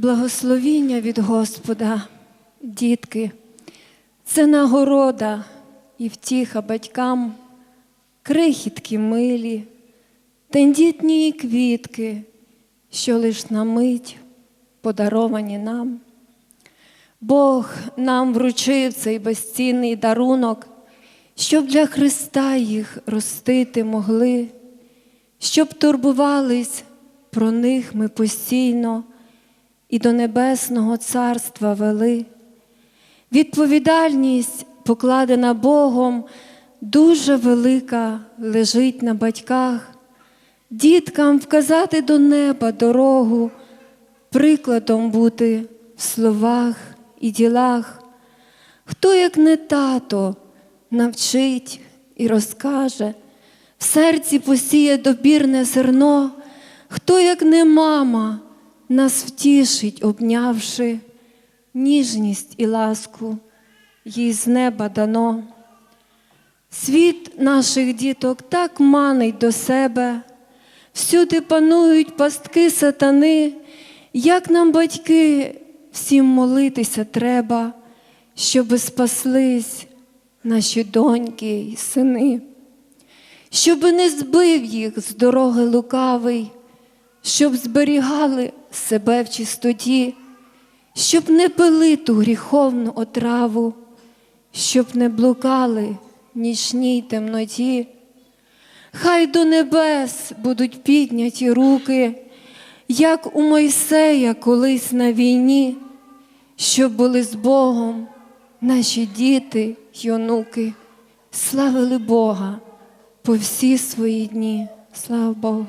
Благословіння від Господа, дітки, це нагорода і втіха батькам, крихітки милі, тендітні квітки, що лиш на мить подаровані нам. Бог нам вручив цей безцінний дарунок, щоб для Христа їх ростити могли, щоб турбувались про них ми постійно і до Небесного Царства вели. Відповідальність, покладена Богом, дуже велика лежить на батьках, діткам вказати до неба дорогу, прикладом бути в словах і ділах. Хто, як не тато, навчить і розкаже, в серці посіє добірне зерно, хто, як не мама, нас втішить, обнявши, ніжність і ласку їй з неба дано. Світ наших діток так манить до себе, всюди панують пастки сатани, як нам, батьки, всім молитися треба, щоби спаслись наші доньки й сини, щоби не збив їх з дороги лукавий, щоб зберігали себе в чистоті, щоб не пили ту гріховну отраву, щоб не блукали нічній темноті. Хай до небес будуть підняті руки, як у Мойсея колись на війні, щоб були з Богом наші діти й онуки, славили Бога по всі свої дні. Слава Богу.